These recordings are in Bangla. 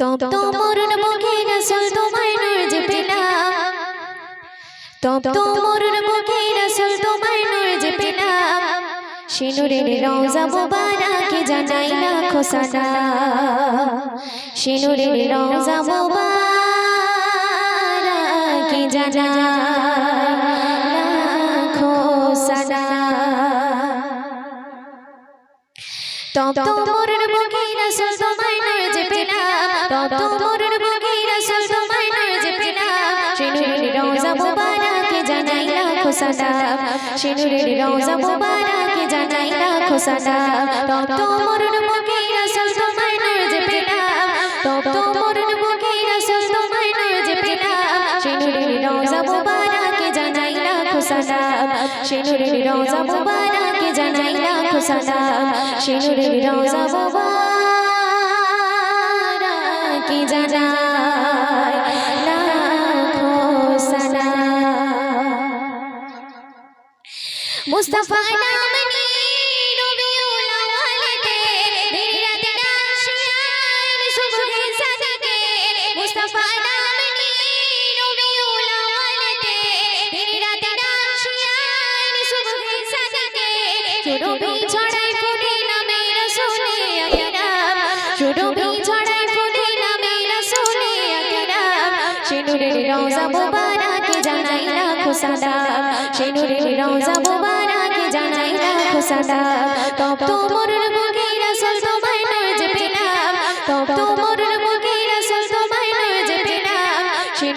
তব তো মরুন মুখে রসুল তোমায় নূর যে পেলাম তব তো মরুন মুখে রসুল তোমায় নূর যে পেলাম সে নূরের রওজা মোবারকে জানাই লাখো সালাম সে নূরের রওজা মোবারকে জানাই লাখো সালাম তব তো মরুন মুখে রসুল যে পেলাম তব তো মরুন মুখে রসুল তোমায় নূর যে পেলাম সে নূরের রওজা মোবারকে জানাই লাখো সালাম সে নূরের রওজা মোবারকে জানাই লাখো সালাম তব তো মরুন মুখে তোমায় নূর যে পেলাম তব তো মরুন মুখে তোমায় নূর যে পেলাম সে রওজা মোবারকে জানাই লাখো সালাম সে রওজা মোবারকে জানাই লাখো সালাম সে রওজা মোবারকে নাশিয়ান সুবহে সাদিকে সুরভি ছড়াই ফুটে আকরাম রওজা মুবারকে জানাই লাখো সালাম সে রওজা মুবারকে জানাই লাখো সালাম তব তো মরুর মুখে রাসূল তোমায় নূর পেলাম তব তো মরুর রাসূল তোমায় নূর পেলাম সে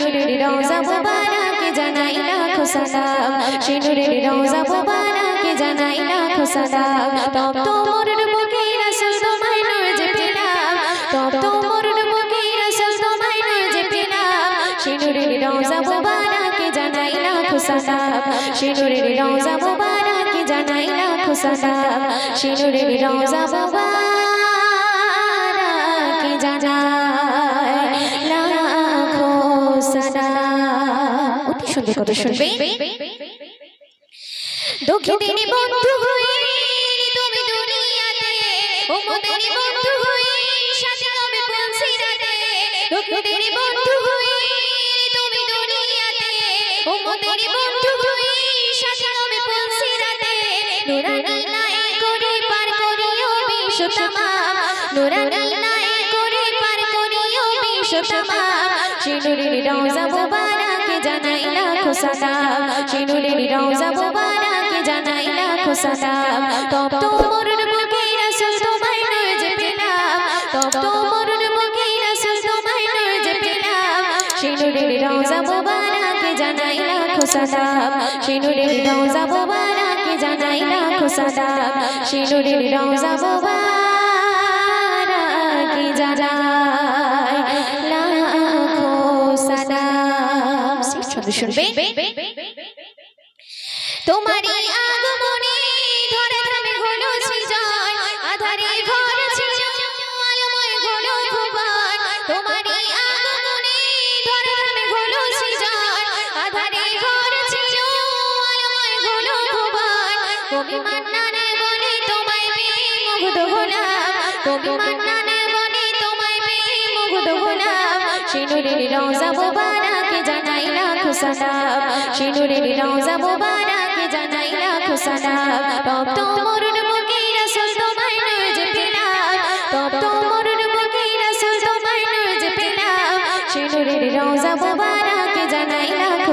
রওজা মুবারকে জানাই লাখো সালাম সে রওজা মুবারকে জানাই লাখো সালাম তব তো মরুর সালাম সে রওজা মুবারকে জানাই লাখো সালাম সে রওজা মুবারকে জানাই লাখো সালাম অতি সুন্দর কথা শুনবে। দক্ষিণের বন্ধু হয়ে তুমি দুনিয়াতে মোদের বন্ধু হয়ে সাথে হবে পৌঁছিরাতে দক্ষিণের করিও বিশ্ব তামাম নুরানি নাই করে পার করিও বিশ্ব তামাম শিনুরের রওজা মুবারকে জানাই লাখো সালাম শিনুরের রওজা মুবারকে মরুন মুখে রাসূল তোমায় নূর যে পেলাম তব তো মরুন মুখে রাসূল তোমায় নূর যে পেলাম শিনুরের রওজা মুবারকে জানাই লাখো সালাম শিনুরের রওজা মুবারকে জানাই লাখো সালাম শিনুরের রওজা মুবারকে জানাই লাখো সালাম শুনবে। তোমারই কবি মান্নানে বলে তোমায় পেয়ে মুগ্ধ হলাম। কবি মান্নানে বলে তোমায় পেয়ে মুগ্ধ হলাম। শিনুরের রওজা মুবারকে জানাই লাখো সালাম। শিনুরের রওজা মুবারকে জানাই লাখো সালাম। তব তো মরুন মুখে রাসূল তোমায় যে পেলাম। তব তো মরুন